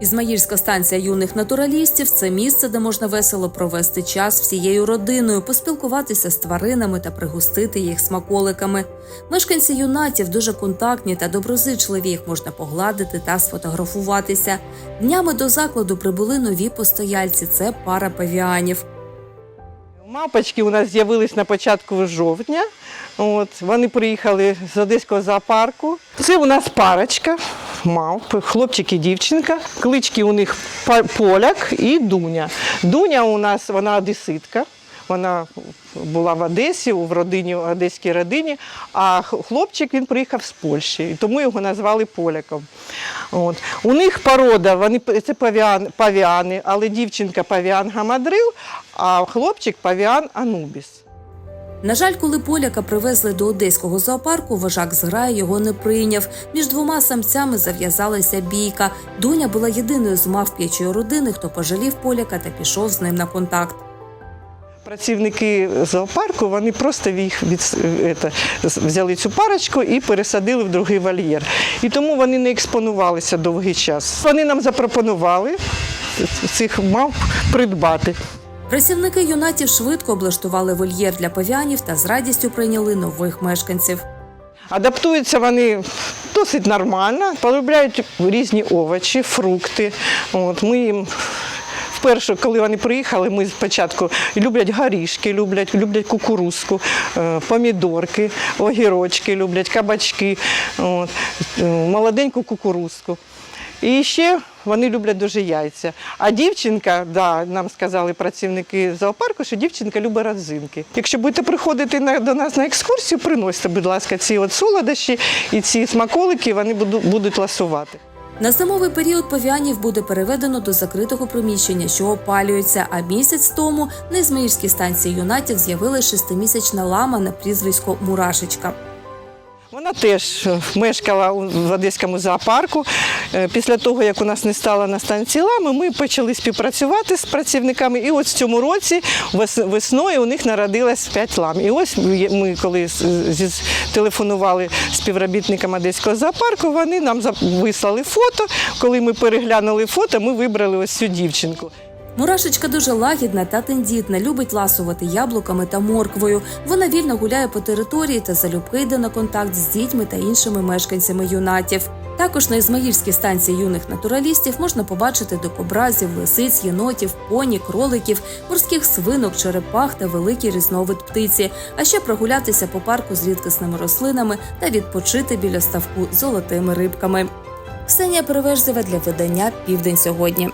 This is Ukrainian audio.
Ізмаїльська станція юних натуралістів це місце, де можна весело провести час всією родиною, поспілкуватися з тваринами та пригостити їх смаколиками. Мешканці юнатів дуже контактні та доброзичливі. Їх можна погладити та сфотографуватися. Днями до закладу прибули нові постояльці. Це пара павіанів. Мапочки у нас з'явились на початку жовтня. От, вони приїхали з Одеського зоопарку. Це у нас парочка, мавп, хлопчик і дівчинка. Клички у них Поляк і Дуня. Дуня у нас вона одеситка. Вона була в Одесі, в родині, в одеській родині, а хлопчик він приїхав з Польщі, і тому його назвали поляком. От. У них порода, вони це павіан, павіани, але дівчинка павіан гамадрил, а хлопчик павіан анубіс. На жаль, коли поляка привезли до одеського зоопарку, вожак зграї його не прийняв. Між двома самцями зав'язалася бійка. Дуня була єдиною з мавп'ячої родини, хто пожалів поляка та пішов з ним на контакт. Працівники зоопарку вони просто їх від, ета, взяли цю парочку і пересадили в другий вольєр. І тому вони не експонувалися довгий час. Вони нам запропонували цих мав придбати. Працівники юнатів швидко облаштували вольєр для павіанів та з радістю прийняли нових мешканців. Адаптуються вони досить нормально, полюбляють різні овочі, фрукти. От, ми їм вперше, коли вони приїхали, ми спочатку люблять горішки, люблять, люблять кукурузку, е, помідорки, огірочки, люблять кабачки, от, е, молоденьку кукурузку. І ще вони люблять дуже яйця. А дівчинка, да, нам сказали працівники зоопарку, що дівчинка любить родзинки. Якщо будете приходити на, до нас на екскурсію, приносьте, будь ласка, ці от солодощі і ці смаколики, вони буду- будуть ласувати. На зимовий період павіанів буде переведено до закритого приміщення, що опалюється. А місяць тому на Ізмаїльській станції юнатів з'явилася шестимісячна лама на прізвисько Мурашечка. Вона теж мешкала в Одеському зоопарку. Е, Після того, як у нас не стало на станції лами, ми почали співпрацювати з працівниками. І ось в цьому році весною у них народилось 5 лам. І ось ми, коли телефонували співробітникам Одеського зоопарку, вони нам вислали фото. Коли ми переглянули фото, ми вибрали ось цю дівчинку. Мурашечка дуже лагідна та тендітна, любить ласувати яблуками та морквою. Вона вільно гуляє по території та залюбки йде на контакт з дітьми та іншими мешканцями юнатів. Також на Ізмаїльській станції юних натуралістів можна побачити дикобразів, лисиць, єнотів, поні, кроликів, морських свинок, черепах та великий різновид птиці, а ще прогулятися по парку з рідкісними рослинами та відпочити біля ставку золотими рибками. Ксенія Перевежзева для видання Південь сьогодні.